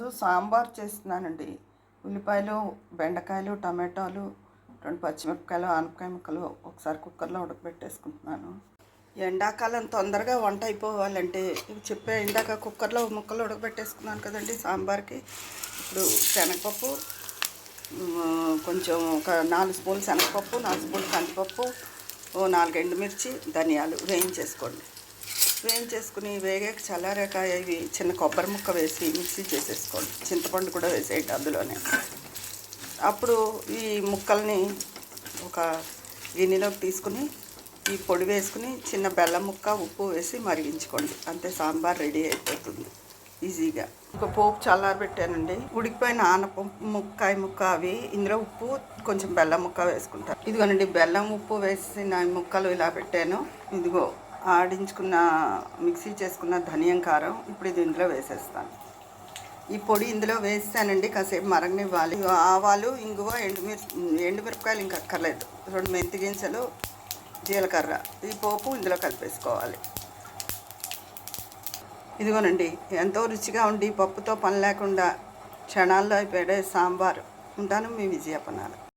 ఈరోజు సాంబార్ చేస్తున్నానండి. ఉల్లిపాయలు బెండకాయలు టమాటాలు రెండు పచ్చిమిరపకాయలు ఆనపకాయ ముక్కలు ఒకసారి కుక్కర్లో ఉడకబెట్టేసుకుంటున్నాను. ఎండాకాలం తొందరగా వంట అయిపోవాలంటే ఇవి చెప్పే ఇందాక కుక్కర్లో ముక్కలు ఉడకబెట్టేసుకున్నాను కదండి సాంబార్కి. ఇప్పుడు శనగపప్పు కొంచెం ఒక నాలుగు స్పూన్లు శనగపప్పు నాలుగు స్పూన్లు కందిపప్పు ఓ నాలుగు ఎండుమిర్చి ధనియాలు వేయించేసుకోండి. వేయించేసుకుని వేగాక చల్లారాక ఇవి చిన్న కొబ్బరి ముక్క వేసి మిక్సీ చేసేసుకోండి. చింతపండు కూడా వేసేయండి అందులోనే. అప్పుడు ఈ ముక్కల్ని ఒక గిన్నెలోకి తీసుకుని ఈ పొడి వేసుకుని చిన్న బెల్లం ముక్క ఉప్పు వేసి మరిగించుకోండి. అంతే సాంబార్ రెడీ అయిపోతుంది. ఈజీగా. ఒక పోపు చల్లారబెట్టానండి. ఉడికిపోయిన ఆనపప్పు ముక్కాయ ముక్క అవి ఇందులో ఉప్పు కొంచెం బెల్లం ముక్క వేసుకుంటాను ఇదిగోనండి బెల్లం ఉప్పు వేసిన ముక్కలు ఇలా పెట్టాను. ఇదిగో ఆడించుకున్న మిక్సీ చేసుకున్న ధనియం కారం ఇప్పుడు ఇది ఇందులో వేసేస్తాను. ఈ పొడి ఇందులో వేస్తానండి కాసేపు మరగనివ్వాలి. ఆవాలు ఇంగువ ఎండుమిర్ ఎండుమిరపకాయలు ఇంకా అక్కర్లేదు. రెండు మెంతి గింజలు జీలకర్ర. ఈ పోపు ఇందులో కలిపేసుకోవాలి. ఇదిగోనండి ఎంతో రుచిగా ఉండి పప్పుతో పని లేకుండా క్షణాల్లో అయిపోయాడే సాంబార్. ఉంటాను మీ విజయపనాలు